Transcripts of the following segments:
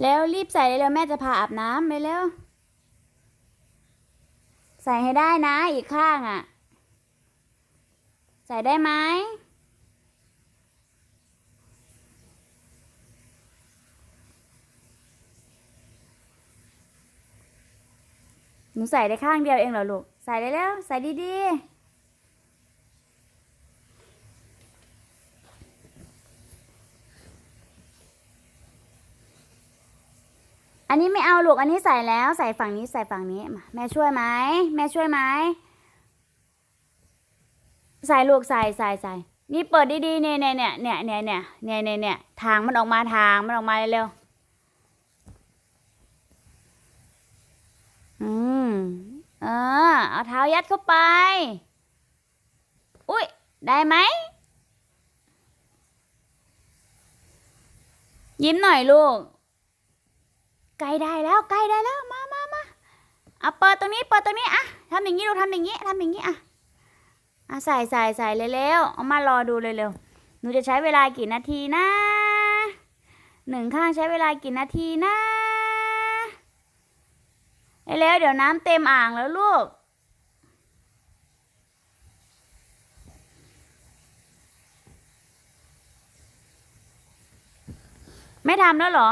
แล้วรีบใส่เลยเร็วแม่จะพาอาบน้ำไปเร็วใส่ให้ได้นะอีกข้างอะ ใส่ได้ไหมหนูใส่ได้ข้างเดียวเองเหรอลูก ใส่ได้แล้ว ใส่ดีๆ อันนี้ไม่เอาลูกอันนี้ใส่แล้วใส่ฝั่งนี้ใส่ฝั่งนี้มาแม่ช่วยไหมแม่ช่วยไหมใส่ลูกใส่ใส่ใส่นี่เปิดดีๆเนี่ยเนี่ยเนี่ยเนี่ยเนี่ยเนี่ยเนี่ยเนี่ยเนี่ยทางมันออกมาทางมันออกมาเร็วอืมเออเอาเท้ายัดเข้าไป อุ้ยได้ไหมยิ้มหน่อยลูก ใกล้ได้แล้วใกล้ได้แล้วมามามาเอาเปิดตรงนี้เปิดตรงนี้อะทำอย่างนี้ลูกทำอย่างนี้ทำอย่างนี้อะอะใส่ใส่ใส่เร็วๆเอามารอดูเร็วๆหนูจะใช้เวลากี่นาทีนะหนึ่งข้างใช้เวลากี่นาทีนะเร็วๆเดี๋ยวน้ำเต็มอ่างแล้วลูกไม่ทำแล้วเหรอ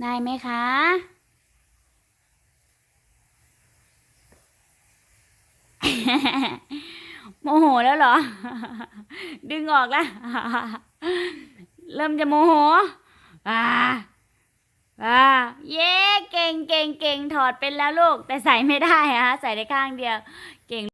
ได้ไหมคะ โมโหแล้วเหรอ ดึงออกแล้ว เริ่มจะโมโห อ่า อ่า เย้ เก่งเก่งเก่งถอดเป็นแล้วลูก แต่ใส่ไม่ได้ฮะ ใส่ได้ข้างเดียว เก่ง